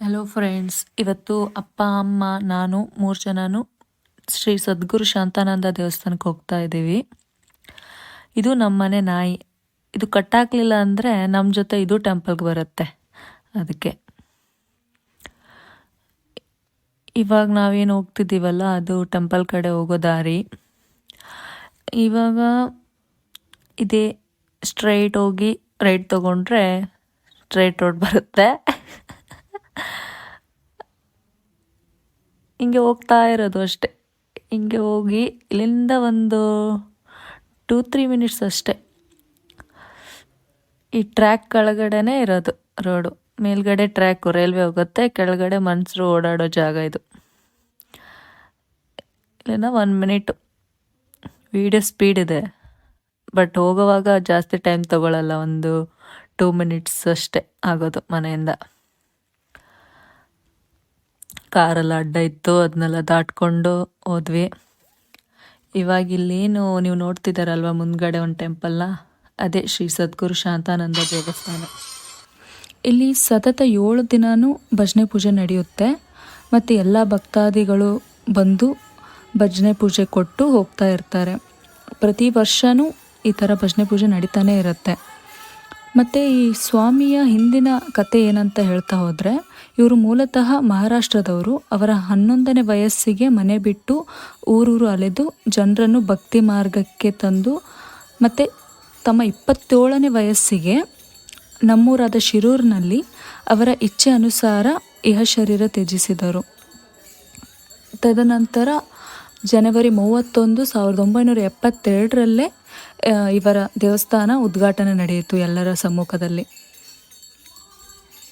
Hello friends ಇವತ್ತು ಅಪ್ಪ, ಅಮ್ಮ, ನಾನು, ಮೂರು ಜನನು ಶ್ರೀ ಸದ್ಗುರು ಶಾಂತಾನಂದ ದೇವಸ್ಥಾನಕ್ಕೆ ಹೋಗ್ತಾ ಇದ್ದೀವಿ. ಇದು ನಮ್ಮ ಮನೆ ನಾಯಿ. ಇದು ಕಟ್ಟಾಕ್ಲಿಲ್ಲ ಅಂದರೆ ನಮ್ಮ ಜೊತೆ ಇದು ಟೆಂಪಲ್ಗೆ ಬರುತ್ತೆ. ಅದಕ್ಕೆ. ಇವಾಗ ನಾವೇನು ಹೋಗ್ತಿದ್ದೀವಲ್ಲ, ಅದು ಟೆಂಪಲ್ ಕಡೆ ಹೋಗೋ ದಾರಿ. ಇವಾಗ ಇದೇ ಸ್ಟ್ರೈಟ್ ಹೋಗಿ ರೈಟ್ ತೊಗೊಂಡ್ರೆ ಸ್ಟ್ರೈಟ್ ರೋಡ್ ಬರುತ್ತೆ. ಹಿಂಗೆ ಹೋಗ್ತಾ ಇರೋದು ಅಷ್ಟೆ. ಹಿಂಗೆ ಹೋಗಿ ಇಲ್ಲಿಂದ ಒಂದು ಟೂ, ತ್ರೀ ಮಿನಿಟ್ಸ್ ಅಷ್ಟೆ. ಈ ಟ್ರ್ಯಾಕ್ ಕೆಳಗಡೆನೇ ಇರೋದು ರೋಡು. ಮೇಲ್ಗಡೆ ಟ್ರ್ಯಾಕು ರೈಲ್ವೆ ಹೋಗುತ್ತೆ, ಕೆಳಗಡೆ ಮನುಷ್ಯರು ಓಡಾಡೋ ಜಾಗ ಇದು. ಇಲ್ಲಿನ ಒನ್ ಮಿನಿಟು ವೀಡಿಯೋ ಸ್ಪೀಡ್ ಇದೆ. ಬಟ್ ಹೋಗೋವಾಗ ಜಾಸ್ತಿ ಟೈಮ್ ತಗೊಳ್ಳಲ್ಲ ಒಂದು ಟೂ ಮಿನಿಟ್ಸ್ ಅಷ್ಟೇ ಆಗೋದು ಮನೆಯಿಂದ. ಕಾರೆಲ್ಲ ಅಡ್ಡ ಇತ್ತು ಅದನ್ನೆಲ್ಲ ದಾಟ್ಕೊಂಡು ಹೋದ್ವಿ. ಇವಾಗ ಇಲ್ಲೇನು ನೀವು ನೋಡ್ತಿದ್ದಾರಲ್ವ ಮುಂದ್ಗಡೆ ಒಂದು ಟೆಂಪಲ್ನ? ಅದೇ ಶ್ರೀ ಸದ್ಗುರು ಶಾಂತಾನಂದ ದೇವಸ್ಥಾನ. ಇಲ್ಲಿ ಸತತ ಏಳು ದಿನವೂ ಭಜನೆ ಪೂಜೆ ನಡೆಯುತ್ತೆ. ಮತ್ತು ಎಲ್ಲ ಭಕ್ತಾದಿಗಳು ಬಂದು ಭಜನೆ ಪೂಜೆ ಕೊಟ್ಟು ಹೋಗ್ತಾ ಇರ್ತಾರೆ. ಪ್ರತಿ ವರ್ಷವೂ ಈ ಥರ ಭಜನೆ ಪೂಜೆ ನಡೀತಾನೆ ಇರುತ್ತೆ. ಮತ್ತು ಈ ಸ್ವಾಮಿಯ ಹಿಂದಿನ ಕತೆ ಏನಂತ ಹೇಳ್ತಾ ಹೋದರೆ, ಇವರು ಮೂಲತಃ ಮಹಾರಾಷ್ಟ್ರದವರು. ಅವರ ಹನ್ನೊಂದನೇ ವಯಸ್ಸಿಗೆ ಮನೆ ಬಿಟ್ಟು ಊರೂರು ಅಲೆದು ಜನರನ್ನು ಭಕ್ತಿ ಮಾರ್ಗಕ್ಕೆ ತಂದು, ಮತ್ತು ತಮ್ಮ ಇಪ್ಪತ್ತೇಳನೇ ವಯಸ್ಸಿಗೆ ನಮ್ಮೂರಾದ ಶಿರೂರಿನಲ್ಲಿ ಅವರ ಇಚ್ಛೆ ಅನುಸಾರ ಇಹ ಶರೀರ ತ್ಯಜಿಸಿದರು. ತದನಂತರ ಜನವರಿ ಮೂವತ್ತೊಂದು ಸಾವಿರದ ಒಂಬೈನೂರ ಎಪ್ಪತ್ತೆರಡರಲ್ಲೇ ಇವರ ದೇವಸ್ಥಾನ ಉದ್ಘಾಟನೆ ನಡೆಯಿತು ಎಲ್ಲರ ಸಮ್ಮುಖದಲ್ಲಿ.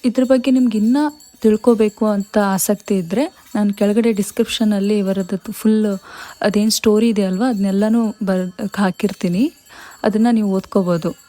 ಇದ್ರ ಬಗ್ಗೆ ನಿಮ್ಗೆ ಇನ್ನೂ ತಿಳ್ಕೋಬೇಕು ಅಂತ ಆಸಕ್ತಿ ಇದ್ದರೆ ನಾನು ಕೆಳಗಡೆ ಡಿಸ್ಕ್ರಿಪ್ಷನಲ್ಲಿ ಇವರದ್ದು ಫುಲ್ ಅದೇನು ಸ್ಟೋರಿ ಇದೆ ಅಲ್ವಾ ಅದನ್ನೆಲ್ಲನೂ ಬರ್, ಹಾಕಿರ್ತೀನಿ. ಅದನ್ನು ನೀವು ಓದ್ಕೋಬೋದು.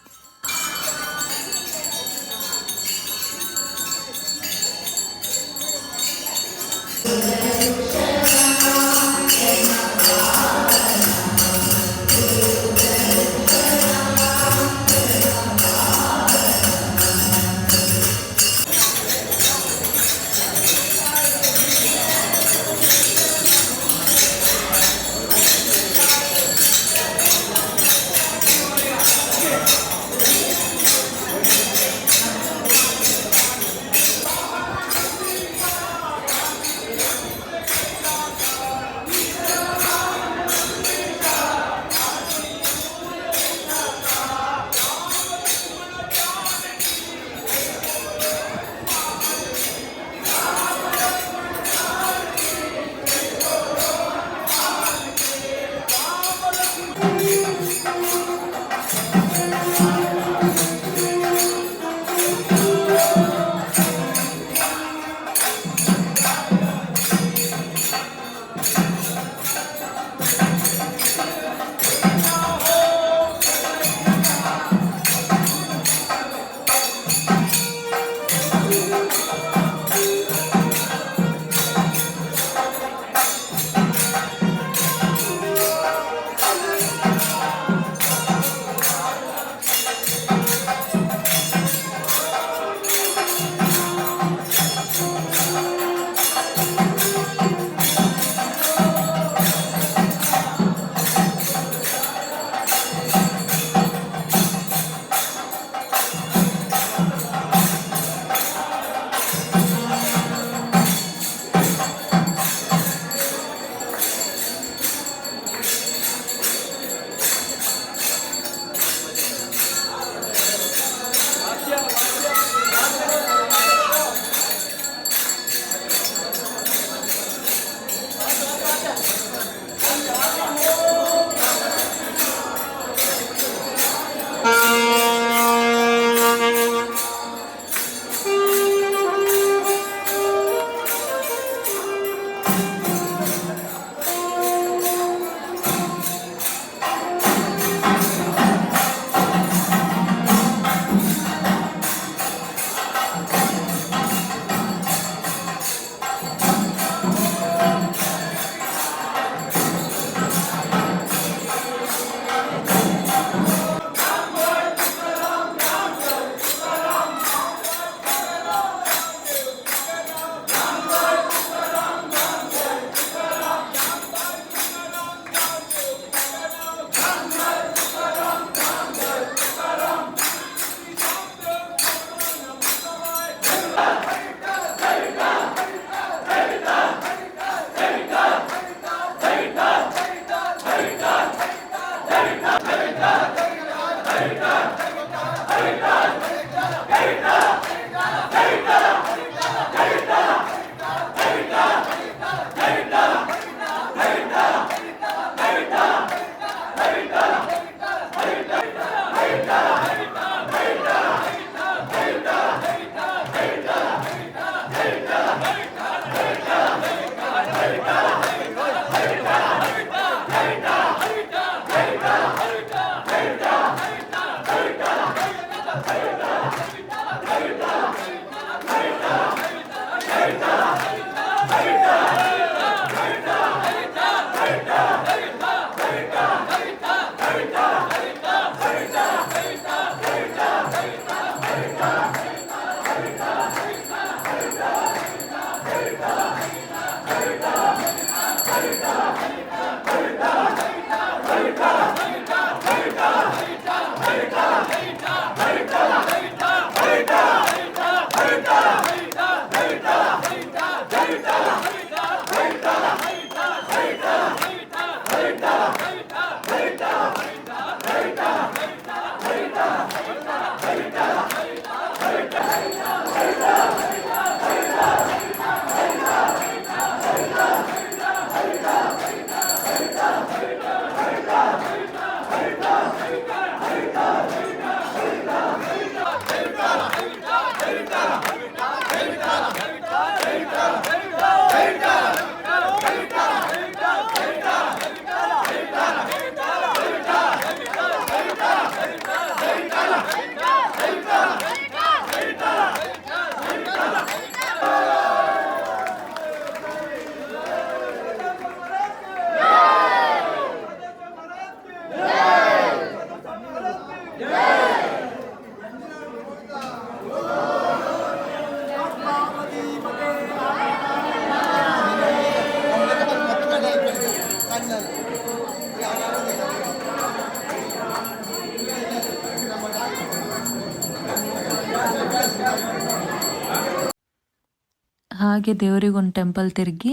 ಹಾಗೆ ದೇವರಿಗೊಂದು ಟೆಂಪಲ್ ತಿರುಗಿ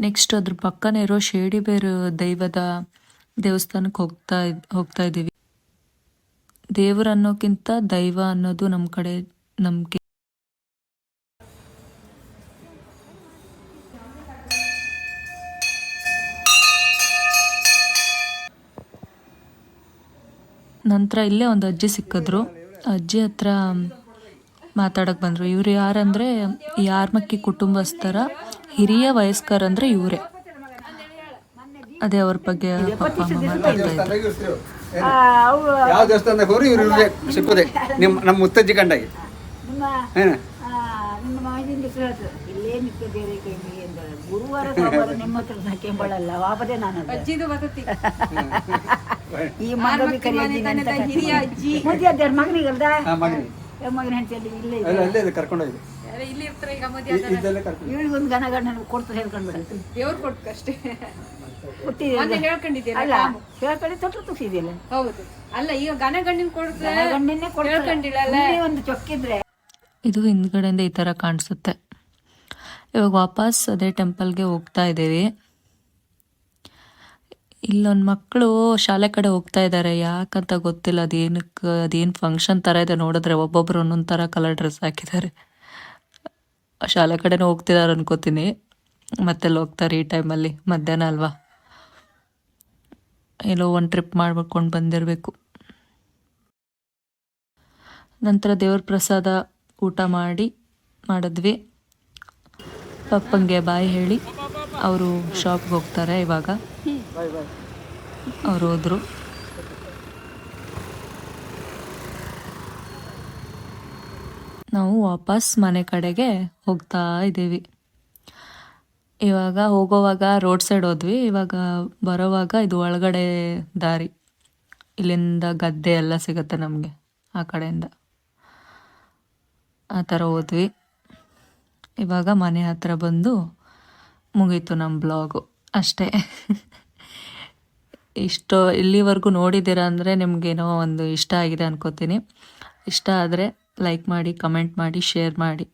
ನೆಕ್ಸ್ಟ್ ಅದ್ರ ಪಕ್ಕನೇ ಇರೋ ಬೇರು ದೈವದ ದೇವಸ್ಥಾನಕ್ಕೆ ಹೋಗ್ತಾ ಹೋಗ್ತಾ ಇದ್ದೀವಿ. ದೇವರು ಅನ್ನೋಕ್ಕಿಂತ ದೈವ ಅನ್ನೋದು ನಮ್ಮ ಕಡೆ ನಂಬಿಕೆ. ನಂತರ ಇಲ್ಲೇ ಒಂದು ಅಜ್ಜಿ ಸಿಕ್ಕಿದ್ರು. ಅಜ್ಜಿ ಹತ್ರ ಮಾತಾಡಕ್ಕೆ ಬಂದರು. ಇವ್ರು ಯಾರಂದರೆ ಯಾರ್ಮಕ್ಕಿ ಕುಟುಂಬಸ್ಥರ ಹಿರಿಯ ವಯಸ್ಕರಂದ್ರೆ ಇವರೇ. ಅದೇ ಅವ್ರ ಬಗ್ಗೆ ಪಪ್ಪ ಅಮ್ಮ ಮಾತಾಡ್ತಾ ಇದ್ರು. ಯಾವ ದೇವಸ್ಥಾನದಾಗ ಹೋಗ್ರಿ ಇವ್ರು ಇವ್ರಿಗೆ ಸಿಕ್ಕುದೆ? ನಿಮ್ಮ ನಮ್ಮ ಮುತ್ತಜ್ಜಿ ಈ ಮಗನಿಗೆ. ಮದುವೆ ಮಗನ ಹೆಂಡತಿಯಲ್ಲಿ ಇಲ್ಲೇ ಅಲ್ಲ ಅಲ್ಲೇ ಇದೆ ಕರ್ಕೊಂಡೋಗಿ ಇದ್ದಲ್ಲೇ ಕರ್ಕೊಂಡು ಇವಳಿಗೊಂದು ಗನ ಗಂಡ ಕೊಡ್ತಾರೆ ಹೇಳ್ಕೊಂಡ್ಬಿಡಂತ ದೇವ್ರು ಕೊಟ್ಟು ಅಷ್ಟೇ. ಮೊನ್ನೆ ಹೇಳ್ಕೊಂಡಿದ್ದೀರ ಅಲ್ಲ ಹೇಳ್ಕೊಂಡು ತೊಟ್ಟು ತುಸಿದಿಲ್ಲ ಹೌದು. ಅಲ್ಲ ಈಗ ಗನ ಗಂಡಿನ ಕೊಡ್ತಾರೆ. ಗಂಡನ್ನೇ ಹೇಳ್ಕೊಂಡಿಲ್ಲ ಕೊಡ್ತಾರೆ ಒಂದು ಚೊಕ್ಕಿದ್ರೆ ಇದು ಹಿಂದ್ಗಡೆಯಿಂದ ಈ ಥರ ಕಾಣಿಸುತ್ತೆ. ಇವಾಗ ವಾಪಸ್ ಅದೇ ಟೆಂಪಲ್ಗೆ ಹೋಗ್ತಾ ಇದ್ದೀವಿ. ಇಲ್ಲೊಂದು ಮಕ್ಕಳು ಶಾಲೆ ಕಡೆ ಹೋಗ್ತಾ ಇದ್ದಾರೆ ಯಾಕಂತ ಗೊತ್ತಿಲ್ಲ ಅದೇನಕ್ಕೆ ಅದೇನು ಫಂಕ್ಷನ್ ಥರ ಇದೆ ನೋಡಿದ್ರೆ ಒಬ್ಬೊಬ್ರು ಒಂದೊಂದು ಥರ ಕಲರ್ ಡ್ರೆಸ್ ಹಾಕಿದ್ದಾರೆ. ಶಾಲೆ ಕಡೆನೂ ಹೋಗ್ತಿದ್ದಾರೆ ಅನ್ಕೋತೀನಿ. ಮತ್ತೆಲ್ಲಿ ಹೋಗ್ತಾರೆ ಈ ಟೈಮಲ್ಲಿ ಮಧ್ಯಾಹ್ನ ಅಲ್ವಾ? ಎಲ್ಲೋ ಒಂದು ಟ್ರಿಪ್ ಮಾಡ್ಕೊಂಡು ಬಂದಿರಬೇಕು. ನಂತರ ದೇವ್ರ ಪ್ರಸಾದ ಊಟ ಮಾಡಿ, ಮಾಡಿದ್ವಿ. ಪಪ್ಪಂಗೆ ಬಾಯ್ ಹೇಳಿ, ಅವರು ಶಾಪ್ಗೆ ಹೋಗ್ತಾರೆ ಇವಾಗ. ಅವ್ರು ಹೋದರು. ನಾವು ವಾಪಸ್ ಮನೆ ಕಡೆಗೆ ಹೋಗ್ತಾ ಇದ್ದೀವಿ. ಇವಾಗ ಹೋಗೋವಾಗ ರೋಡ್ ಸೈಡ್ ಹೋದ್ವಿ. ಇವಾಗ ಬರೋವಾಗ ಇದು ಒಳಗಡೆ ದಾರಿ. ಇಲ್ಲಿಂದ ಗದ್ದೆ ಎಲ್ಲ ಸಿಗುತ್ತೆ ನಮಗೆ, ಆ ಕಡೆಯಿಂದ. ಆ ಥರ ಹೋದ್ವಿ. ಇವಾಗ ಮನೆ ಹತ್ರ ಬಂದು ಮುಗೀತು ನಮ್ಮ ಬ್ಲಾಗು. ಅಷ್ಟೇ. ಇಷ್ಟು ಇಲ್ಲಿವರೆಗೂ ನೋಡಿದ್ದೀರಾ ಅಂದರೆ ನಿಮಗೇನೋ ಒಂದು ಇಷ್ಟ ಆಗಿದೆ ಅನ್ಕೋತೀನಿ. ಇಷ್ಟ ಆದರೆ ಲೈಕ್ ಮಾಡಿ ಕಮೆಂಟ್ ಮಾಡಿ ಶೇರ್ ಮಾಡಿ.